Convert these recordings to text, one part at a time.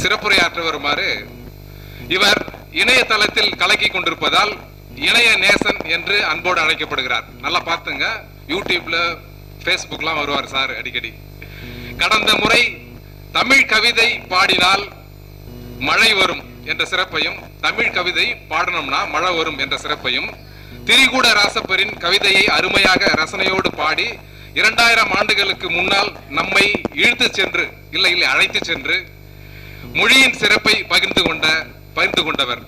சிறப்புரையாற்ற வருமாறு இவர் இணையதளத்தில் கலக்கி கொண்டிருப்பதால் இணைய நேசன் என்று அன்போடு அழைக்கப்படுகிறார். நல்லா பார்த்துங்க. யூடியூப்ல ஃபேஸ்புக்லாம் வருவார் சார் அடிக்கடி. கடந்த முறை தமிழ் கவிதை பாடினால் மழை வரும் என்ற சிறப்பையும் தமிழ் கவிதை பாடணும்னா மழை வரும் என்ற சிறப்பையும் திரிகூட ராசப்பரின் கவிதையை அருமையாக ரசனையோடு பாடி இரண்டாயிரம் ஆண்டுகளுக்கு முன்னால் நம்மை இழுத்து சென்று இல்லை இல்லை அழைத்து சென்று மொழியின் சிறப்பை பகிர்ந்து கொண்ட பகிர்ந்து கொண்டவர்.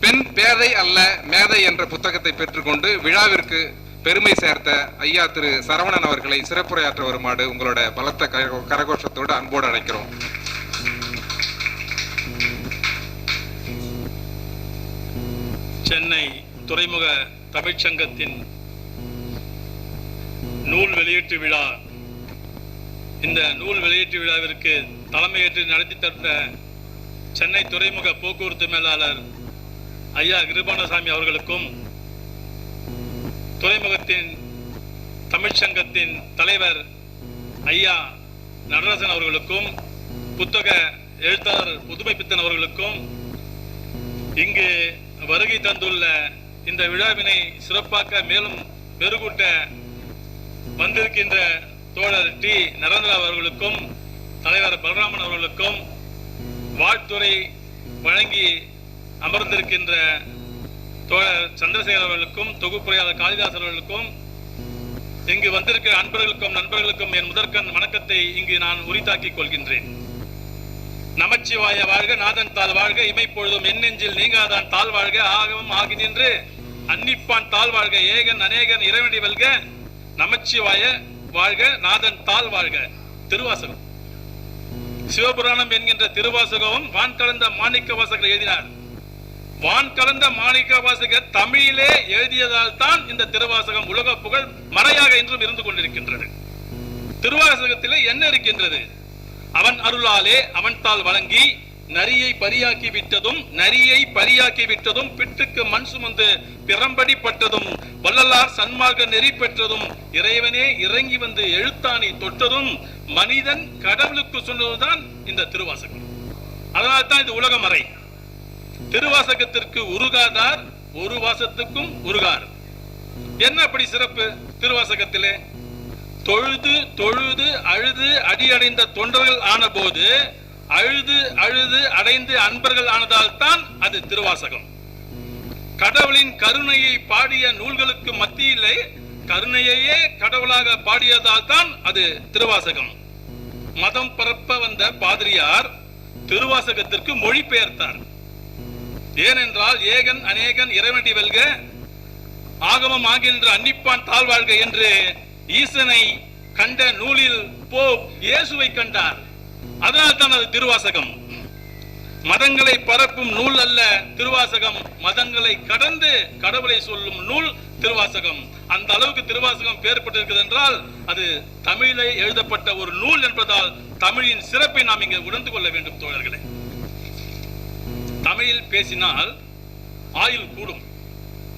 பெண் பேதை அல்ல மேதை என்ற புத்தகத்தை பெற்றுக்கொண்டு விழாவிற்கு பெருமை சேர்த்த ஐயா திரு சரவணன் அவர்களை சிறப்புரையாற்ற வருமாறு உங்களோட பலத்த கர- கரகோஷத்தோடு அன்போடு அழைக்கிறோம். சென்னை துறைமுக தமிழ்ச்சங்கத்தின் நூல் வெளியீட்டு விழா இந்த நூல் வெளியீட்டு விழாவிற்கு தலைமையேற்று நடத்தி தந்த சென்னை துறைமுக போக்குவரத்து மேலாளர் ஐயா கிருபானசாமி அவர்களுக்கும் துறைமுகத்தின் தமிழ்ச்சங்கத்தின் தலைவர் ஐயா நடராசன் அவர்களுக்கும் புத்தக எழுத்தாளர் புதுமைப்பித்தன் அவர்களுக்கும் இங்கு வருகை தந்துள்ள இந்த விழாவினை சிறப்பாக்க மேலும் மெருகூட்ட வந்திருக்கின்ற தோழர் டி. நரேந்திரா அவர்களுக்கும் தலைவர் பலராமன் அவர்களுக்கும் வாழ்த்துறை வழங்கி அமர்ந்திருக்கின்ற தோழர் சந்திரசேகர் அவர்களுக்கும் தொகுப்புரையாளர் காளிதாஸ் அவர்களுக்கும் இங்கு வந்திருக்கிற அன்பர்களுக்கும் நண்பர்களுக்கும் என் முதற்கண் வணக்கத்தை இங்கு நான் உரித்தாக்கிக் கொள்கின்றேன். நமச்சிவாய வாழ்க நாதன் தாழ் வாழ்க இமைப்பொழுதும் என்னெஞ்சில் நீங்காதான் தாழ் வாழ்க ஆகவும் ஆகி நின்று அன்னிப்பான் தாழ் வாழ்க ஏகன் அநேகன் இறைவனடி வெல்க நமச்சிவாய வாழ்க நாதன் தாழ் வாழ்க. திருவாசகம். சிவபுராணம் என்கின்ற திருவாசகம் வான் கலந்த மாணிக்க வாசகர் எழுதினார். வான் கலந்த மாணிக்க வாசகர் தமிழிலே எழுதியதால் தான் இந்த திருவாசகம் உலக புகழ் மறையாக இன்றும் இருந்து கொண்டிருக்கின்றது. திருவாசகத்திலே என்ன இருக்கின்றது? அவன் அருளாலே அவன் தாள் வழங்கி நரியை பரியாக்கி விட்டதும் நரியை பரியாக்கி விட்டதும் பிட்டுக்கு மண் சுமந்து பிரம்படி பட்டதும் வள்ளலார் சன்மார்க்க நெறி பெற்றதும் இறைவனே இறங்கி வந்து எழுத்தாணி தொட்டதும் மனிதன் கடவுளுக்கு சொன்னதுதான் இந்த திருவாசகம். அதனால தான் இது உலகமறை திருவாசகத்திற்கு உருகாதார் ஒரு வாசத்துக்கும் உருகார். என்ன அப்படி சிறப்பு திருவாசகத்திலே? தொழுது தொழுது அழுது அடியடைந்த தொண்டர்கள் ஆன போது அழுது அழுது அடைந்து அன்பர்கள் ஆனதால் தான் அது திருவாசகம். கடவுளின் கருணையை பாடிய நூல்களுக்கு மத்தியிலே கருணையையே கடவுளாக பாடியதால் தான் அது திருவாசகம். மதம் பரப்ப வந்த பாதிரியார் திருவாசகத்திற்கு மொழி பெயர்த்தார். ஏனென்றால் ஏகன் அநேகன் இறைவனடி வெல்க ஆகமம் ஆகின்ற அன்னிப்பான் தாழ்வாழ்க என்று ஈசனை கண்ட நூலில் போ இயேசுவை கண்டார். அதனால் தான் அது திருவாசகம். மதங்களை பரப்பும் நூல் அல்ல திருவாசகம். மதங்களை கடந்து கடவுளை சொல்லும் நூல் திருவாசகம். அந்த அளவுக்கு திருவாசகம் பேர் பெற்றிருக்கிறது என்றால் அது தமிழை எழுதப்பட்ட ஒரு நூல் என்பதால் தமிழின் சிறப்பை நாம் இங்கே உணர்ந்து கொள்ள வேண்டும் தோழர்களே. தமிழில் பேசினால் ஆயுள் கூடும்.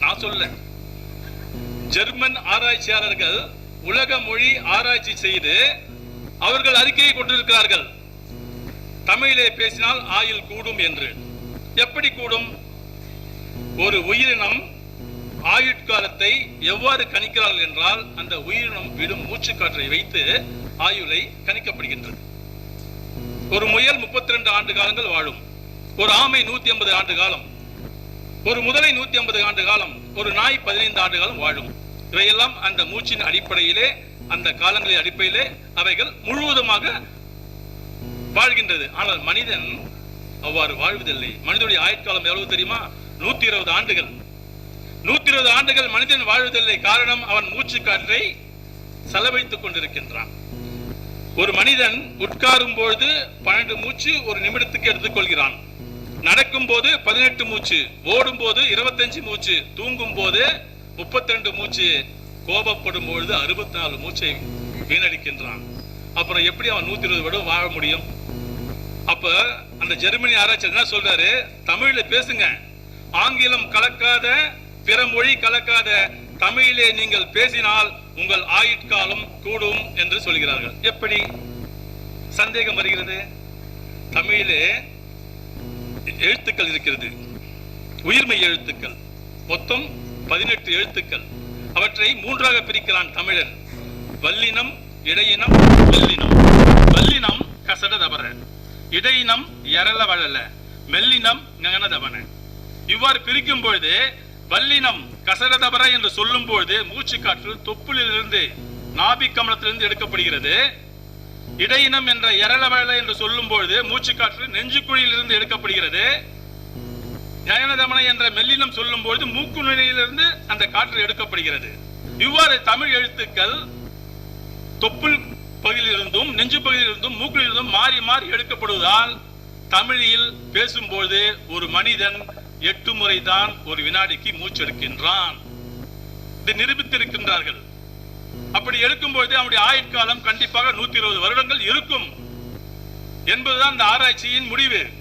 நான் சொல்ல ஜெர்மன் ஆராய்ச்சியாளர்கள் உலக மொழி ஆராய்ச்சி செய்து அவர்கள் அறிக்கையை கொண்டிருக்கிறார்கள். தமிழிலே பேசினால் ஆயுள் கூடும் என்று. எப்படி கூடும்? ஒரு உயிரினம் ஆயுட்காலத்தை எவ்வாறு கணிக்கிறார்கள் என்றால் அந்த உயிரினம் விடும் மூச்சுக்காற்றை வைத்து ஆயுளை கணிக்கப்படுகின்றது. ஒரு முயல் 32 ஆண்டு காலங்கள் வாழும். ஒரு ஆமை 150 ஆண்டு காலம். ஒரு முதலை 150 ஆண்டு காலம். ஒரு நாய் பதினைந்து ஆண்டு காலம் வாழும். இவையெல்லாம் அந்த மூச்சின் அடிப்படையிலே அந்த காலங்களின் அடிப்படையிலே அவைகள் முழுவதுமாக வாழ்கின்றது. ஆனால் மனிதன் அவ்வாறு வாழ்வதில்லை. மனிதனுடைய ஆயுட்காலம் எவ்வளவு தெரியுமா? நூத்தி இருபது ஆண்டுகள். நூத்தி இருபது ஆண்டுகள் மனிதன் வாழ்வதில்லை. காரணம் அவன் மூச்சு காற்றை செலவழித்துக் கொண்டிருக்கின்றான். ஒரு மனிதன் உட்காரும் பொழுது பன்னெண்டு மூச்சு ஒரு நிமிடத்துக்கு எடுத்துக்கொள்கிறான் நடக்கும் போது பதினெட்டு மூச்சு ஓடும் போது இருபத்தஞ்சு மூச்சு தூங்கும் போது முப்பத்தி ரெண்டு மூச்சு கோபப்படும் பொழுது அறுபத்தி நாலு மூச்சை வீணடிக்கின்றான். அப்புறம் எப்படி அவன் நூத்தி இருபது வருடம் வாழ முடியும்? அப்ப அந்த ஜெர்மனி ஆராய்ச்சி என்ன சொல்றாரு? தமிழ்ல பேசுங்க. ஆங்கிலம் கலக்காத பிற மொழி கலக்காத தமிழிலே நீங்கள் பேசினால் உங்கள் ஆயுட்காலம் கூடும் என்று சொல்கிறார்கள். எப்படி? சந்தேகம் வருகிறது. தமிழிலே எழுத்துக்கள் இருக்கிறது. உயிர்மை எழுத்துக்கள். மொத்தம் பதினெட்டு எழுத்துக்கள். அவற்றை மூன்றாக பிரிக்கிறான் தமிழன் வல்லினம் இடையினம் மெல்லினம். வல்லினம் கசட இடையினம் எரள வளல மெல்லினம் நகனதபன இவ்வாறு பிரிக்கும் பொழுது வல்லினம் கசடதபர என்று சொல்லும் பொழுது மூச்சு காற்று தொப்புளிலிருந்து நாபி கமலத்திலிருந்து எடுக்கப்படுகிறது. இடையினம் என்ற எரளவள என்று சொல்லும் பொழுது மூச்சு காற்று நெஞ்சுக்குழியிலிருந்து எடுக்கப்படுகிறது. நயனதமனை என்ற மெல்லினம் சொல்லும் பொழுது மூக்கு நுழையிலிருந்து அந்த காற்று எடுக்கப்படுகிறது. இவ்வாறு தமிழ் எழுத்துக்கள் தொப்புள் பகுதியிலிருந்தும் நெஞ்சு பகுதியிலிருந்தும் மூக்கிலிருந்தும் மாறி மாறி எடுக்கப்படுவதால் தமிழில் பேசும்போது ஒரு மனிதன் எட்டு முறை தான் ஒரு வினாடிக்கு மூச்செடுக்கின்றான். இது நிரூபித்திருக்கின்றார்கள். அப்படி எடுக்கும்போது அவனுடைய ஆயுட்காலம் கண்டிப்பாக நூத்தி இருபது வருடங்கள் இருக்கும். என்பதுதான் இந்த ஆராய்ச்சியின் முடிவு.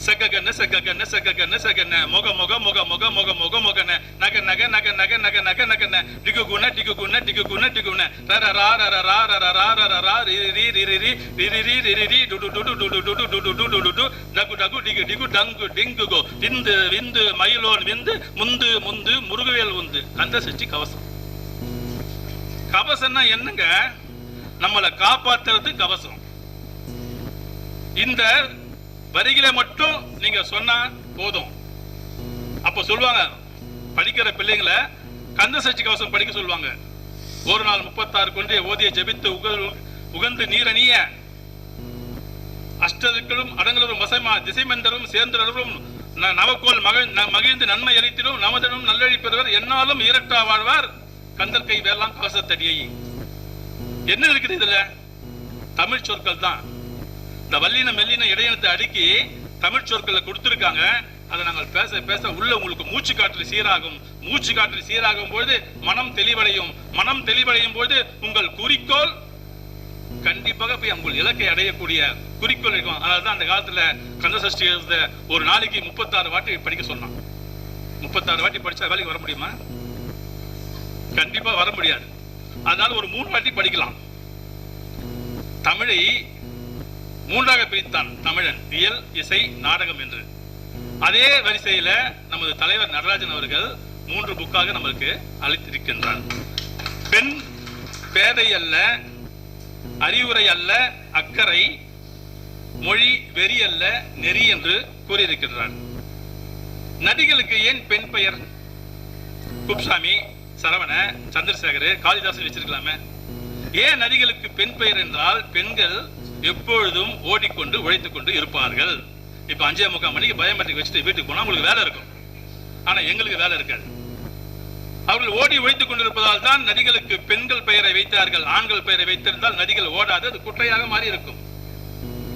செக்ககன்ன செக்ககன்ன செக்ககன்ன சகன முக முக முக முக முக முக முகன நக நக நக நக நக நக நகன டிகு குண டிகு குண டிகு குண டிகு குண ர ரா ரர ரா ர ரா ர ரா ரி ரி ரி ரி ரி ரி ரி ரி ரி ரி ரி டு டு டு டு டு டு டு டு டு டு டு டு டு டகு டகு டிகு டிகு டங்கு டிங்கு கோ விந்து விந்து மயிலோன் விந்து முந்து முந்து முருகவேல் உந்து அந்த சஷ்டி கவசம் கவசம்னா என்னங்க நம்மளை காப்பாத்துறது கவசம் இந்த வரிகளை மட்டும் நீங்க சொன்னா போதும். அப்ப சொல்லுவாங்க படிக்கிற பிள்ளைங்களை கந்த சச்சி கவசம் படிக்க சொல்லுவாங்க. ஒரு நாள் முப்பத்தாறு கொண்டே ஓதிய ஜபித்து உகந்து நீரணிய. அஷ்டதுக்களும் அடங்கலும் வசமா திசைமந்தரும் சேர்ந்தரும் ந- நவக்கோல் மகிழ் ந- மகிழ்ந்து நன்மை அளித்திடும் நமதனும் நல்லழி என்னாலும் ஈரட்டா வாழ்வார். கந்தர் கை வேளாம் கவசத்தடியை. என்ன இருக்குது இதுல? தமிழ் சொற்கள் தான் இந்த வல்லின மெல்லின இடையினத்தை அடுக்கி தமிழ் சொற்களை கொடுத்துருக்காங்க. அதை நாங்கள் பேச பேச உள்ள உங்களுக்கு மூச்சு காற்று சீராகும். மூச்சு காற்று சீராகும் பொழுது மனம் தெளிவடையும். மனம் தெளிவடையும் பொழுது உங்கள் குறிக்கோள் கண்டிப்பாக போய் உங்கள் இலக்கை அடையக்கூடிய குறிக்கோள் இருக்கும். அதாவது அந்த காலத்துல கந்தசஷ்டி எழுத ஒரு நாளைக்கு முப்பத்தாறு வாட்டி படிக்க சொன்னான். முப்பத்தாறு வாட்டி படிச்சா வேலைக்கு வர முடியுமா? கண்டிப்பா வர முடியாது. அதனால ஒரு மூணு வாட்டி படிக்கலாம். தமிழை மூன்றாக பிரித்தான் தமிழன் இயல் இசை நாடகம் என்று. அதே வரிசையில நமது தலைவர் நடராஜன் அவர்கள் மூன்று புக்காக நம்மளுக்கு அளித்திருக்கின்றார். பெண் பேதை அல்ல அறிவுரை அல்ல அக்கறை மொழி வெறி அல்ல நெறி என்று கூறியிருக்கின்றார். நடிகளுக்கு ஏன் பெண் பெயர்? குப்சாமி சரவண சந்திரசேகர் காளிதாசன் வச்சிருக்கலாமே. ஏன் நதிகளுக்கு பெண் பெயர் என்றால் பெண்கள் எப்பொழுதும் ஓடிக்கொண்டு உழைத்துக் கொண்டு இருப்பார்கள். இப்ப அஞ்சே முக்கால் மணிக்கு பயோமெட்ரிக் வச்சுட்டு வீட்டுக்கு போனா உங்களுக்கு வேலை இருக்கும். ஆனா எங்களுக்கு வேலை இருக்காது. அவர்கள் ஓடி ஒழித்துக் கொண்டிருப்பதால் தான் நதிகளுக்கு பெண்கள் பெயரை வைத்தார்கள் ஆண்கள் பெயரை வைத்திருந்தால் நதிகள் ஓடாது அது குட்டையாக மாறி இருக்கும்.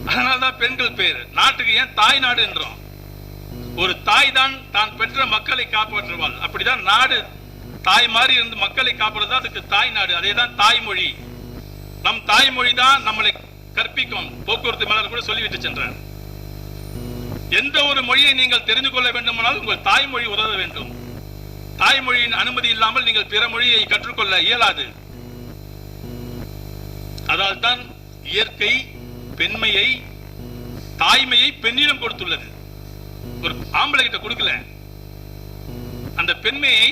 அதனால்தான் பெண்கள் பெயர். நாட்டுக்கு ஏன் தாய் நாடு என்றோம்? ஒரு தாய் தான் தான் பெற்ற மக்களை காப்பாற்றுவாள். அப்படிதான் நாடு தாய் மாதிரி இருந்து மக்களை காப்பாடுறது அதுக்கு தாய் நாடு. அதே தான் தாய்மொழி. நம் தாய்மொழி தான் நம்மளை கற்பிக்கும் போக்குவரத்து மேலர் கூட சொல்லிவிட்டு சென்றார் எந்த ஒரு மொழியை நீங்கள் தெரிந்து கொள்ள வேண்டுமானால் உங்கள் தாய்மொழி உதவ வேண்டும். தாய்மொழியின் அனுமதி இல்லாமல் நீங்கள் பிற மொழியை கற்றுக்கொள்ள இயலாது. அதால் தான் இயற்கை பெண்மையை தாய்மையை பெண்ணிடம் கொடுத்துள்ளது. ஒரு ஆம்பளை கிட்ட கொடுக்கல. அந்த பெண்மையை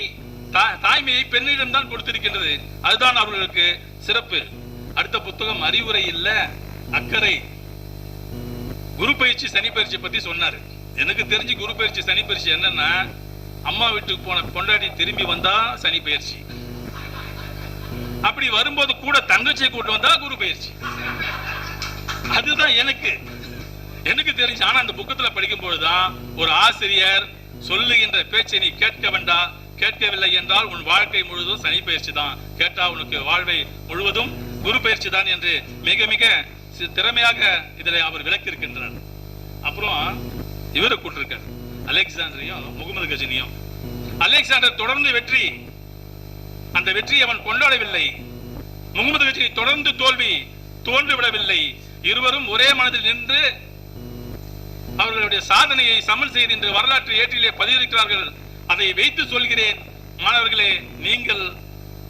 தாய்மையை பெண்ணிடம் தான் கொடுத்திருக்கின்றது. அதுதான் அவர்களுக்கு சிறப்பு. அடுத்த புத்தகம் அறிவுரை இல்ல. அக்கறை. குரு பயிற்சி சனி பயிற்சி பத்தி சொன்னாரு. எனக்கு தெரிஞ்சு குரு பயிற்சி சனி பயிற்சி என்னன்னா அம்மா வீட்டுக்கு போன கொண்டாடி திரும்பி வந்தா சனி பயிற்சி. அப்படி வரும்போது கூட தங்கச்சியை கூட்டு வந்தா குரு பயிற்சி. அதுதான் எனக்கு. எனக்கு தெரிஞ்சு ஆனா அந்த புக்கத்துல படிக்கும் பொழுதுதான் ஒரு ஆசிரியர் சொல்லுகின்ற பேச்சை நீ கேட்க வேண்டாம் கேட்கவில்லை என்றால் உன் வாழ்க்கை முழுவதும் சனி பயிற்சி தான் கேட்டா உனக்கு வாழ்வை முழுவதும் குரு பயிற்சி தான் என்று மிக மிக திறமையாக இதில் அவர் விளக்கியிருக்கின்றார். அப்புறம் இவரை கூட்டிருக்கார் அலெக்சாண்டரையும் முகமது கஜினியும். அலெக்சாண்டர் தொடர்ந்து வெற்றி அந்த வெற்றியை அவன் கொண்டாடவில்லை. முகமது கஜினி தொடர்ந்து தோல்வி தோன்றுவிடவில்லை. இருவரும் ஒரே மனதில் நின்று அவர்களுடைய சாதனையை சமன் செய்து இன்று வரலாற்று ஏற்றிலே பதிவிருக்கிறார்கள் அதை வைத்து சொல்கிறேன். மாணவர்களே நீங்கள்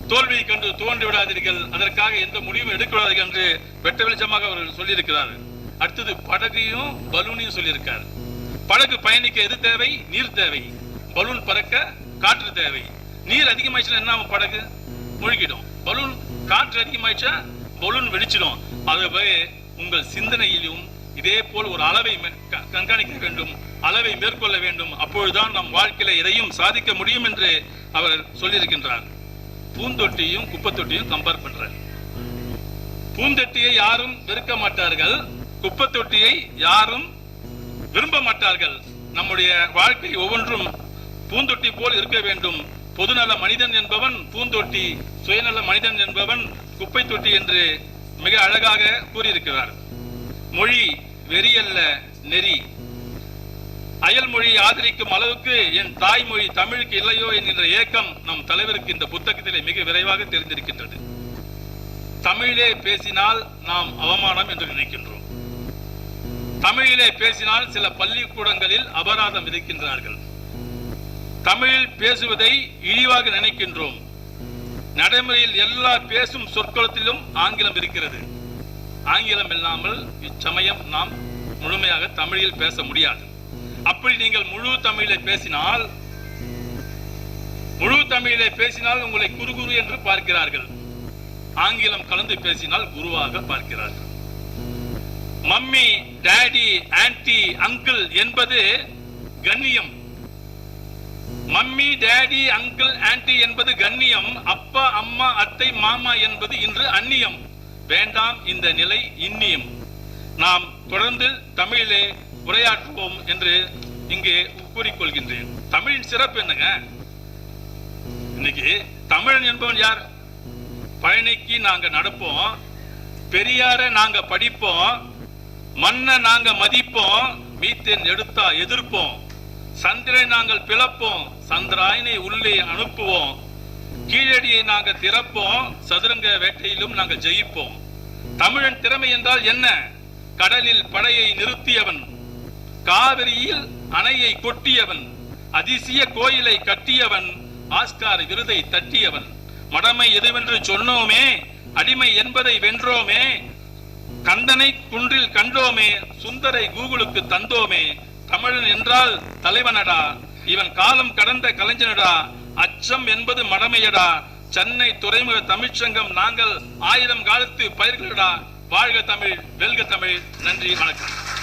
தோல்வியை கண்டு தோன்றி விடாதீர்கள். அதற்காக எந்த முடிவும் எடுக்க விடாதீர்கள் என்று வெட்ட வெளிச்சமாக அவர்கள் சொல்லியிருக்கிறார்கள். அடுத்தது படகையும் பலூனையும் சொல்லியிருக்காரு. படகு பயணிக்க எது தேவை? நீர் தேவை. பலூன் பறக்க காற்று தேவை. நீர் அதிகமாயிடுச்சுன்னா என்ன படகு மூழ்கிடும். பலூன் காற்று அதிகமாயிடுச்சா? பலூன் வெடிச்சிடும். ஆகவே உங்கள் சிந்தனையிலும் இதே போல் ஒரு அளவை கண்காணிக்க வேண்டும். அளவை மேற்கொள்ள வேண்டும். அப்பொழுதுதான் நம் வாழ்க்கையில எதையும் சாதிக்க முடியும் என்று அவர் சொல்லியிருக்கின்றார். பூந்தொட்டியும் குப்பத்தொட்டியும் கம்பேர் பண்றார் பூந்தொட்டியை யாரும் வெறுக்க மாட்டார்கள். குப்பத்தொட்டியை யாரும் விரும்ப மாட்டார்கள். நம்முடைய வாழ்க்கை ஒவ்வொன்றும் பூந்தொட்டி போல் இருக்க வேண்டும். பொதுநல மனிதன் என்பவன் பூந்தொட்டி சுயநல மனிதன் என்பவன் குப்பை தொட்டி என்று மிக அழகாக கூறியிருக்கிறார். மொழி வெறியல்ல நெறி. அயல் மொழியை ஆதரிக்கும் அளவுக்கு என் தாய்மொழி தமிழுக்கு இல்லையோ என்கின்ற ஏக்கம் நம் தலைவருக்கு இந்த புத்தகத்திலே மிக விரைவாக தெரிந்திருக்கின்றது. தமிழிலே பேசினால் நாம் அவமானம் என்று நினைக்கின்றோம். தமிழிலே பேசினால் சில பள்ளிக்கூடங்களில் அபராதம் விதிக்கின்றார்கள். தமிழில் பேசுவதை இழிவாக நினைக்கின்றோம். நடைமுறையில் எல்லா பேசும் சொற்களத்திலும் ஆங்கிலம் இருக்கிறது. ஆங்கிலம் இல்லாமல் இச்சமயம் நாம் முழுமையாக தமிழில் பேச முடியாது. அப்படி நீங்கள் முழு தமிழை பேசினால் முழு தமிழை பேசினால் உங்களை குரு குரு என்று பார்க்கிறார்கள். ஆங்கிலம் கலந்து பேசினால் குருவாக பார்க்கிறார்கள். மம்மி டேடி ஆன்டி அங்கிள் என்பது கண்ணியம். மம்மி டாடி அங்கிள் ஆன்டி என்பது கண்ணியம். அப்பா அம்மா அத்தை மாமா என்பது இன்று அந்நியம். வேண்டாம் இந்த நிலை இன்னியம் நாம் தொடர்ந்து தமிழிலே உரையாற்றுவோம் என்று இங்கே கூறிக்கொள்கின்றேன். தமிழின் சிறப்பு என்னங்க? இன்னைக்கு தமிழன் என்பவன் யார்? பழனிக்கு நாங்க நடப்போம் பெரியார நாங்க படிப்போம் மண்ணை நாங்க மதிப்போம் மீத்தேன் எடுத்தா எதிர்ப்போம் சந்திரனை நாங்கள் பிளப்போம் சந்திராயனை உள்ளே அனுப்புவோம் கீழடியை நாங்க திறப்போம் சதுரங்க வேட்டையிலும் நாங்கள் ஜெயிப்போம். தமிழன் திறமை என்றால் என்ன? கடலில் படையை நிறுத்தியவன். காவிரியில் அணையை கொட்டியவன் அதிசய கோயிலை கட்டியவன் ஆஸ்கார் விருதை தட்டியவன். மடமை எதுவென்று சொன்னோமே அடிமை என்பதை வென்றோமே கந்தனை குன்றில் கண்டோமே சுந்தரை கூகுளுக்கு தந்தோமே. தமிழன் என்றால் தலைவனடா இவன் காலம் கடந்த கலைஞனடா அச்சம் என்பது மடமையடா. சென்னை துறைமுக தமிழ்ச்சங்கம் நாங்கள் ஆயிரம் காலத்து பயிர்களடா. வாழ்க தமிழ் வெல்க தமிழ். நன்றி வணக்கம்.